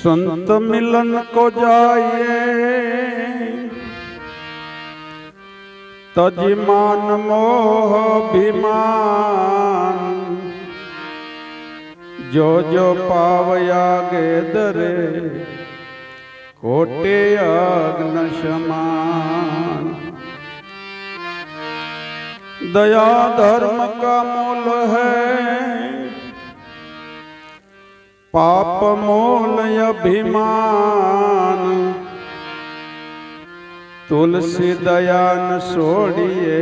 संत मिलन को जाइए। तज मान मोह विमान जो जो पावया गे दरे कोटे अग्न समान। दया धर्म का मूल है। पाप मूल अभिमान तुलसी दयान सोड़िए,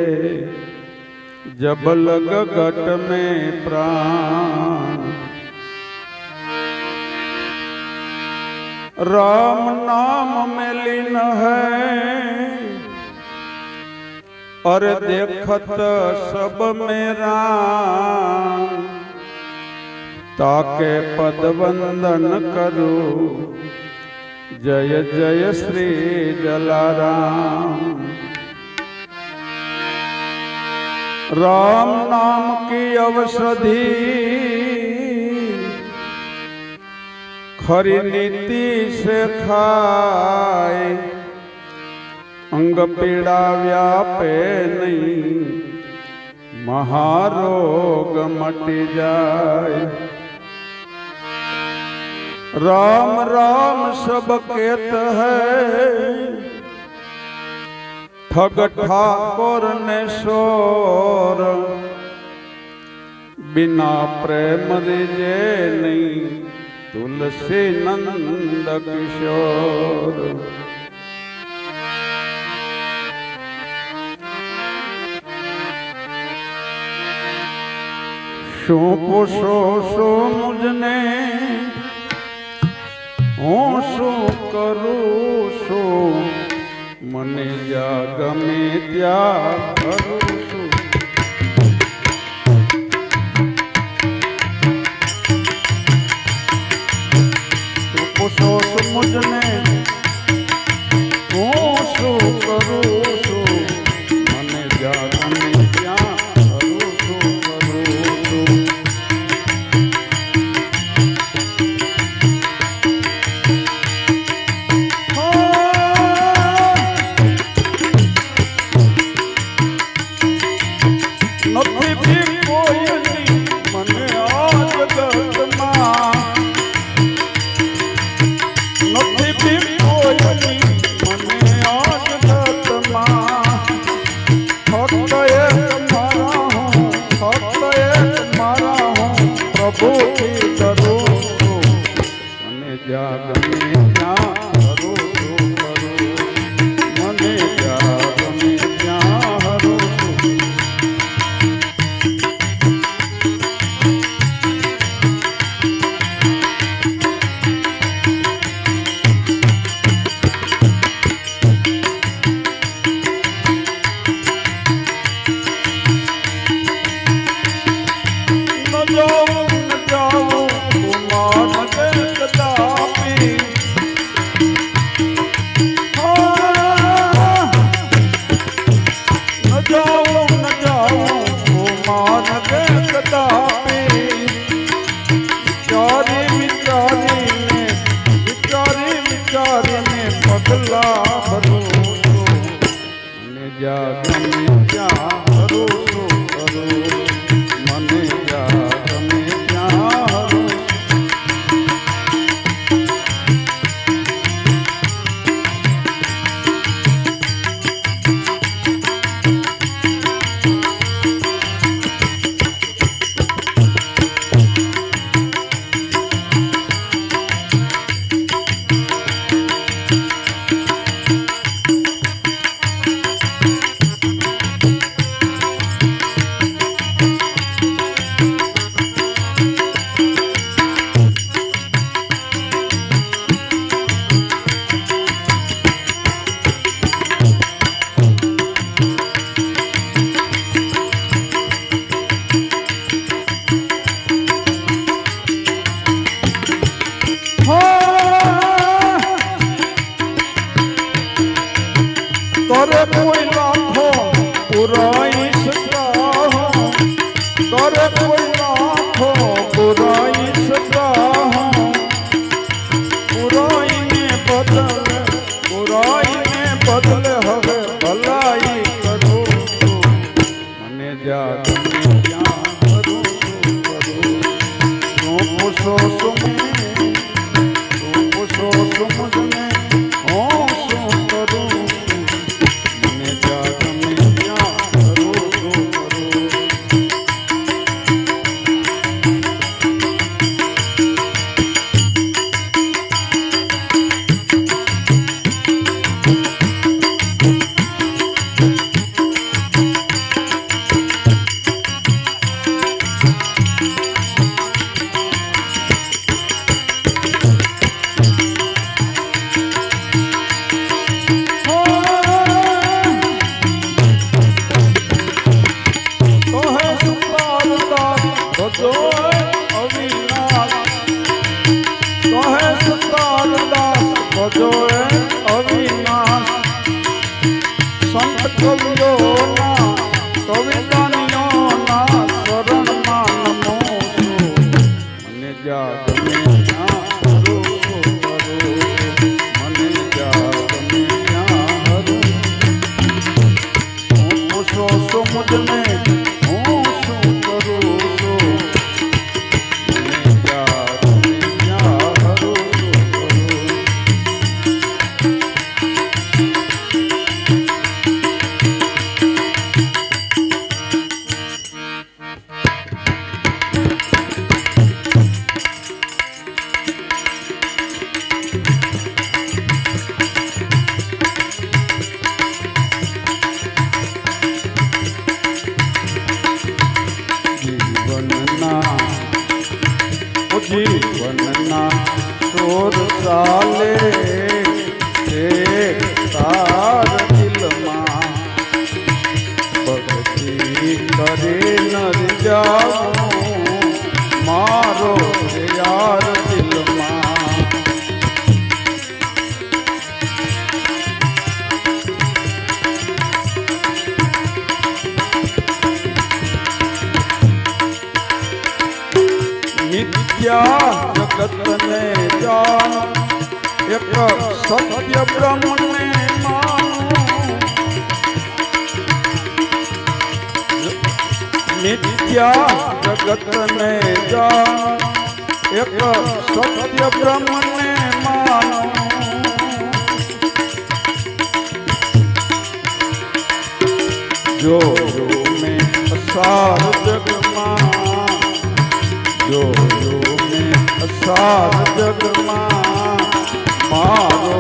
जब लग गट में प्राण। राम नाम में लीन है और देखत सब मेरा। ताके पद वंदन करो। जय जय श्री जलाराम। राम नाम की औषधि खरी नीति से खाए। अंग पीड़ा व्यापे नहीं। महारोग मट जाए। રામ રામ સબ કેત હૈ। ઠગ ઠાકોર ને સોર। બિના પ્રેમ રીજે નહીં, તુલસી નંદ કિશોર। શું પૂછો, શું મુજને? હું શું કરું છું? મને જ્યાં ગમે ત્યાં હું નરે નર જાવું મારો યાર દિલમાં નિત્યા જગતને જાણ એક સત્ય બ્રહ્મ જગતને જાણ એક સત્ય બ્રહ્મને માનો. જો જો મેં અસાર જગમાં, જો અસાર જગમાં, મારો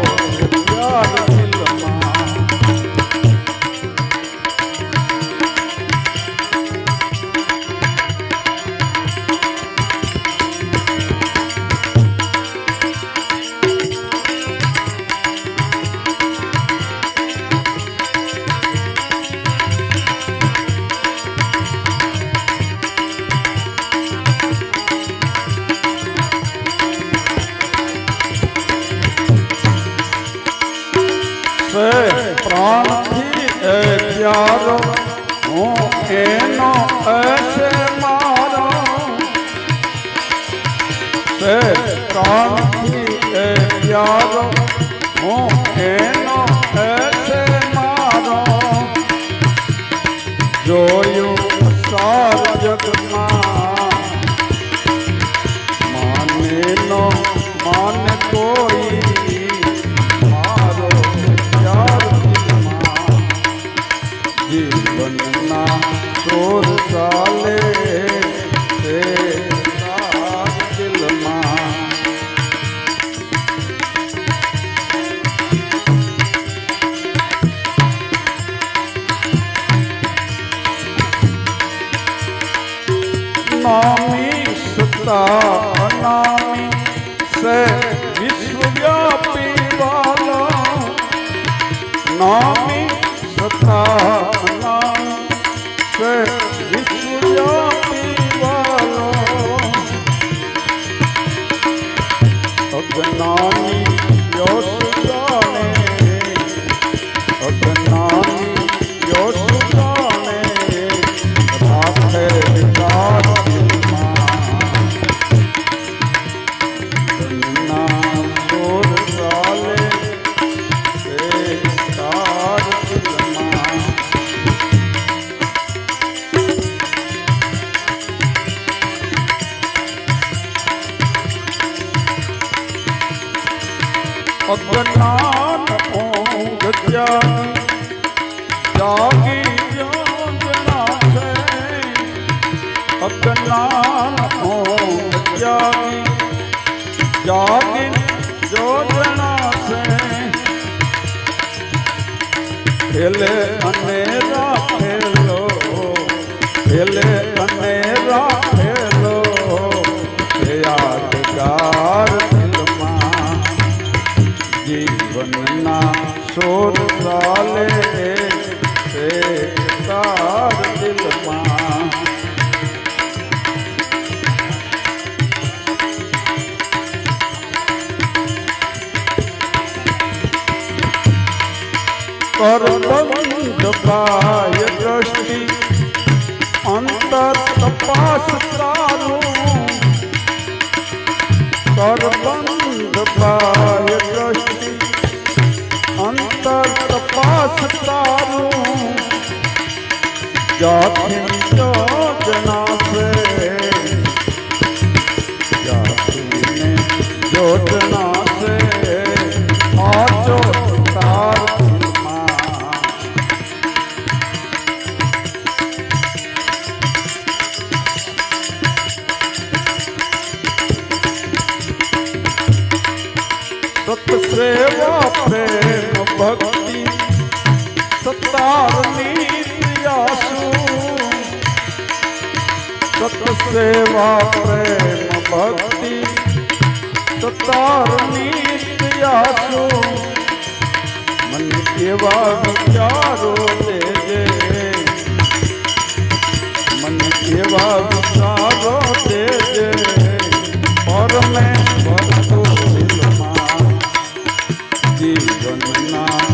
યારો હું એનો છે મારો. કામથી એ યારો. અજ્ઞાન ઊંઘ ત્યાગી જાગી યોજના છે અજ્ઞાન ઊંઘ ત્યાગી જાગી યોજના છે ખેલે અને રાખેલો ખેલે કરબંધ પાય દ્રષ્ટિ અંતર તપાસ તારું કરબંધ પાય દ્રષ્ટિ અંતર તપાસ તારું જાથી યોજના છે જાતીને યોજના સત્સેવા પ્રેમ ભક્તિ સતારની પ્રિયાસુ મન કેવા વિચારો દેજે મન કેવા વિચારો દેજે પરમેશ્વર દિલમાં જીવનના